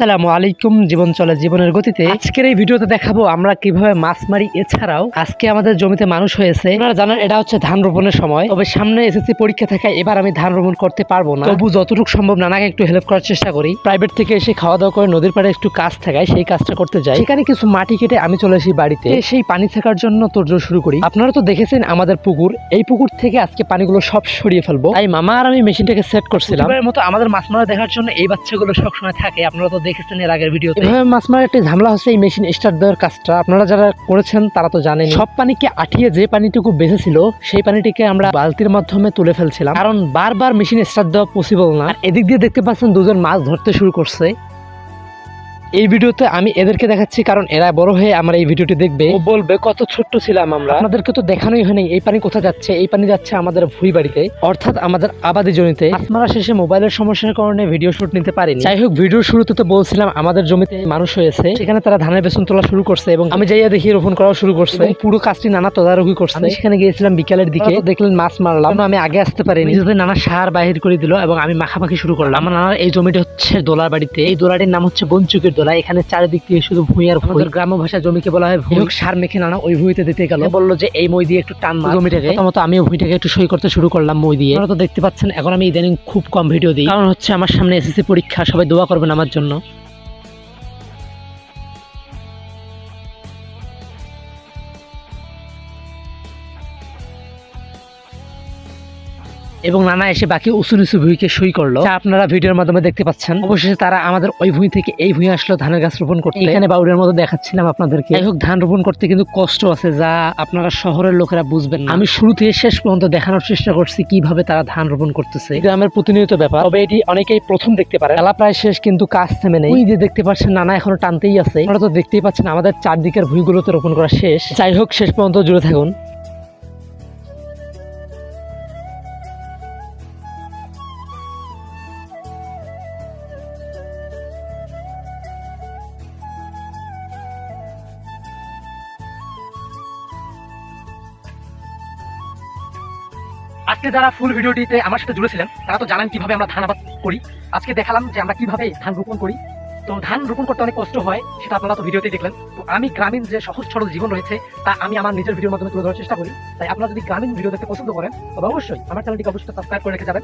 আসসালামু আলাইকুম জীবন চলে জীবনের গতিতে। আজকের এই ভিডিওতে দেখাবো আমরা কীভাবে মাছ মারি। এছাড়াও আজকে আমাদের জমিতে মানুষ হয়েছে। আপনারা জানেন, এটা হচ্ছে ধান রোপণের সময়। তবে সামনে এসএসসি পরীক্ষা থাকায় এবার আমি ধান রোপণ করতে পারব না। তবু যতটুকু সম্ভব নানাকে একটু হেল্প করার চেষ্টা করি। প্রাইভেট থেকে এসে খাওয়া দাওয়া করে নদীর পাড়ে একটু কাজ থাকায় সেই কাজটা করতে যাই। সেখানে কিছু মাটি কেটে আমি চলে আসি বাড়িতে। সেই পানি থাকার জন্য তোড়জোড় শুরু করি। আপনারা তো দেখেছেন আমাদের পুকুর। এই পুকুর থেকে আজকে পানিগুলো সব সরিয়ে ফেলব। তাই মামা আর আমি মেশিনটাকে সেট করছিলাম। মতো আমাদের মাছ মারা দেখার জন্য এই বাচ্চাগুলো সবসময় থাকে। আপনারা তো দেখেছেন এর আগের ভিডিও এভাবে মাছ মারার একটা ঝামেলা হচ্ছে এই মেশিন স্টার্ট দেওয়ার কাজটা। আপনারা যারা করেছেন তারা তো জানেন সব পানিকে আঠিয়ে যে পানিটুকু বেঁচেছিল সেই পানিটিকে আমরা বালতির মাধ্যমে তুলে ফেলছিলাম। কারণ বারবার মেশিন স্টার্ট দেওয়া পসিবল না। আর এদিক দিয়ে দেখতে পাচ্ছেন দুজন মাছ ধরতে শুরু করছে। এই ভিডিওতে আমি এদেরকে দেখাচ্ছি কারণ এরা বড় হয়ে আমার এই ভিডিওটি দেখবে। ও বলবে কত ছোট্ট ছিলাম আমরা। আপনাদেরকে তো দেখানোই হয়নি এই পানি কোথায় যাচ্ছে? এই পানি যাচ্ছে আমাদের ভুই বাড়িতে অর্থাৎ আমাদের আবাদি জমিতে। মারা শেষে মোবাইলের সমস্যার কারণে ভিডিও শুট নিতে পারিনি। যাই হোক ভিডিও শুরুতে তো বলছিলাম আমাদের জমিতে মানুষ হয়েছে। সেখানে তারা ধানের বেসন তোলা শুরু করছে এবং আমি যাইয়া দেখি রোপণ করা শুরু করছে। পুরো কাজটি নানা তদারকি করছে। আমি সেখানে গিয়েছিলাম বিকালের দিকে। দেখলেন মাছ মারলাম। আমি আগে আসতে পারিনি। নিজেদের নানা সার বাহির করে দিল এবং আমি মাখামাখি শুরু করলাম। আমার নানার এই জমিটা হচ্ছে দোলার বাড়িতে। এই দোলাটির নাম হচ্ছে বঞ্চুকের দোলা এখানে চারিদিক থেকে শুধু ভুঁই আর আমাদের গ্রাম্য ভাষা জমিকে বলা হয় ভুঁই সার মেখে নানা ওই ভূমিতে দিতে গেল। বলল যে এই মই দিয়ে একটু টান জমিটাকে। প্রথমত আমি ভূমিটাকে একটু সই করতে শুরু করলাম মই দিয়ে। তো দেখতে পাচ্ছেন এখন আমি ইদানিং খুব কম ভিডিও দিই। কারণ হচ্ছে আমার সামনে এসএসসি পরীক্ষা সবাই দোয়া করবেন আমার জন্য। এবং নানা এসে বাকি উঁচু নিচু ভুঁইকে সই করল। যা আপনারা ভিডিওর মাধ্যমে দেখতে পাচ্ছেন। অবশেষে তারা আমাদের ওই ভুঁই থেকে এই ভুঁই আসলো ধানের গাছ রোপণ করতে। এখানে বাউরের মতো দেখাচ্ছিলাম আপনাদেরকে। যাই হোক ধান রোপণ করতে কিন্তু কষ্ট আছে যা আপনারা শহরের লোকেরা বুঝবেন আমি শুরু থেকে শেষ পর্যন্ত দেখানোর চেষ্টা করছি কীভাবে তারা ধান রোপণ করতেছে। গ্রামের প্রতিনিয়ত ব্যাপার। তবে এটি অনেকেই প্রথম দেখতে পারে। খেলা প্রায় শেষ কিন্তু কাজ থেমে নেই। ওই যে দেখতে পাচ্ছেন নানা এখনও টানতেই আছে। আপনারা তো দেখতেই পাচ্ছেন আমাদের চারদিকের ভুঁইগুলোতে রোপণ করা শেষ। যাই হোক শেষ পর্যন্ত জুড়ে থাকুন। আজকে যারা ফুল ভিডিওটিতে আমার সাথে জুড়েছিলেন তারা তো জানেন কীভাবে আমরা ধান আবাদ করি। আজকে দেখালাম যে আমরা কীভাবে ধান রোপণ করি। তো ধান রোপণ করতে অনেক কষ্ট হয়, সেটা আপনারা তো ভিডিওতেই দেখলেন। তো আমি গ্রামীণ যে সহজ সরল জীবন রয়েছে, তা আমি আমার নিজের ভিডিওর মাধ্যমে তুলে ধরার চেষ্টা করি। তাই আপনারা যদি গ্রামীণ ভিডিও দেখতে পছন্দ করেন, তবে অবশ্যই আমার চ্যানেলটিকে অবশ্যই সাবস্ক্রাইব করে রেখে যাবেন।